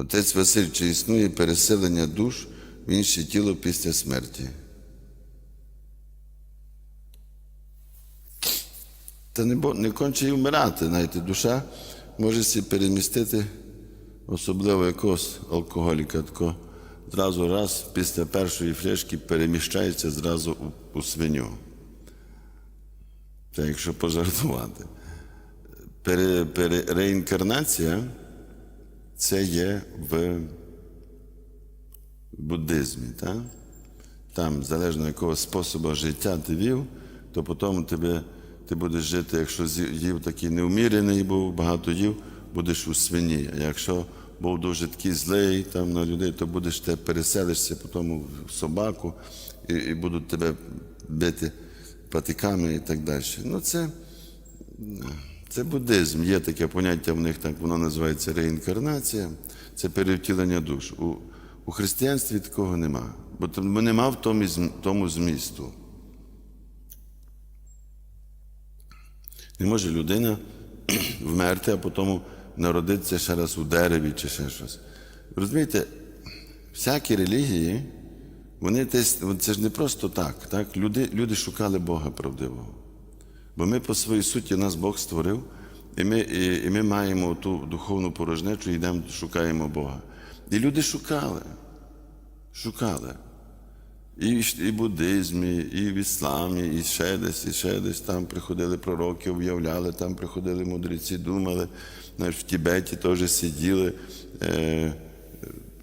Отець Василь, чи існує переселення душ в інше тіло після смерті? Та не, бо- не конче і вмирати, знаєте, душа може себе перемістити, особливо якогось алкоголіка, тако зразу раз після першої фляшки переміщається зразу у, у свиню. Це якщо пожартувати. Пере, пере, реінкарнація це є в буддизмі. Так? Там, залежно якого способу життя ти вів, то потім тебе, ти будеш жити, якщо їв такий неумірений був, багато їв, будеш у свині. А якщо був дуже такий злий там, на людей, то будеш те переселишся потім в собаку і, і будуть тебе бити патиками і так далі. Ну, це, це буддизм. Є таке поняття в них, так воно називається реінкарнація, це перевтілення душ. У, у християнстві такого нема, бо нема в тому, тому змісту. Не може людина вмерти, а потім народитися ще раз у дереві чи ще щось. Розумієте, всякі релігії, вони це ж не просто так. так? Люди, люди шукали Бога правдивого. Бо ми по своїй суті нас Бог створив, і ми, і, і ми маємо ту духовну порожнечу і йдемо, шукаємо Бога. І люди шукали, шукали. І і буддизмі, і в ісламі, і ще десь, і ще десь там приходили пророки, уявляли, там приходили мудреці, думали. Знаєш, в Тібеті теж сиділи е,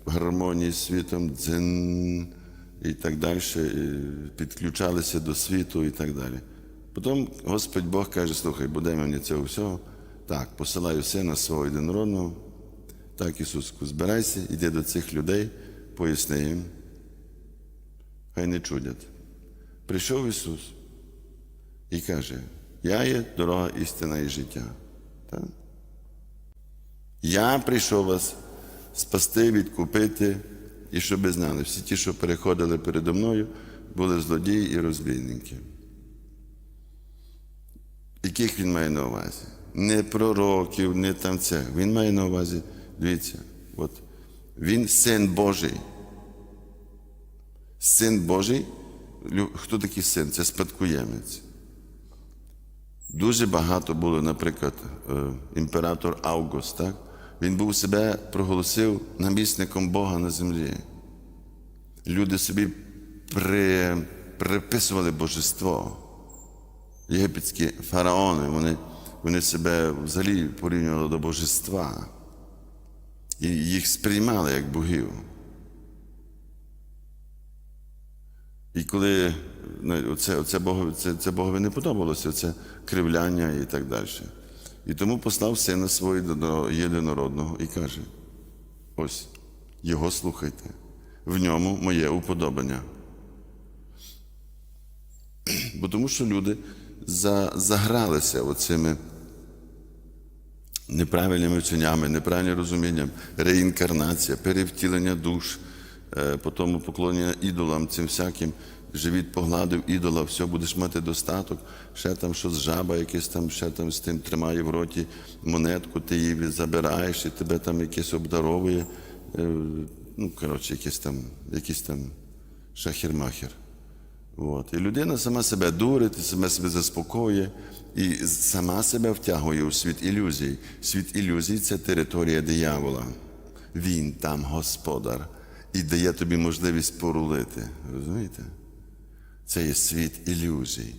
в гармонії з світом, дзин і так далі, підключалися до світу і так далі. Потім Господь Бог каже, слухай, буде мені цього всього. Так, посилаю сина свого єдинородного. Так, Ісуску, збирайся, іди до цих людей, поясни їм хай не чудять. Прийшов Ісус і каже: Я є дорога, істина і життя. Так? Я прийшов вас спасти, відкупити, і щоб знали, всі ті, що переходили передо мною, були злодії і розбійники. Яких він має на увазі? Не пророків, не там це. Він має на увазі, дивіться, от, він син Божий. Син Божий, хто такий син? Це спадкоємець. Дуже багато було, наприклад, е, імператор Август, так? Він був себе проголосив намісником Бога на землі. Люди собі при, приписували божество. Єгипетські фараони, вони, вони себе взагалі порівнювали до божества. І їх сприймали як богів. І коли ну, це, це, Богові, це, це Богові не подобалося, це кривляння і так далі. І тому послав сина свого єдино- єдинородного і каже: ось, його слухайте, в ньому моє уподобання. Бо тому що люди за, загралися оцими неправильними вченнями, неправильним розумінням, реінкарнація, перевтілення душ, е, потім поклонення ідолам, цим всяким. Живіт погладив ідола, все, будеш мати достаток, ще там щось жаба, якесь там, ще там з тим тримає в роті монетку, ти її забираєш, і тебе там якесь обдаровує. Е, Ну, коротше, якийсь там, якийсь там шахір-махер. От. І людина сама себе дурить, сама себе заспокоює і сама себе втягує у світ ілюзій. Світ ілюзій це територія диявола. Він там господар і дає тобі можливість порулити. Розумієте? Це є світ ілюзій.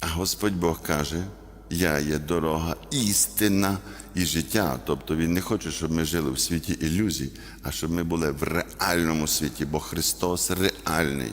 А Господь Бог каже: Я є дорога, істина і життя. Тобто Він не хоче, щоб ми жили в світі ілюзій, а щоб ми були в реальному світі, бо Христос реальний.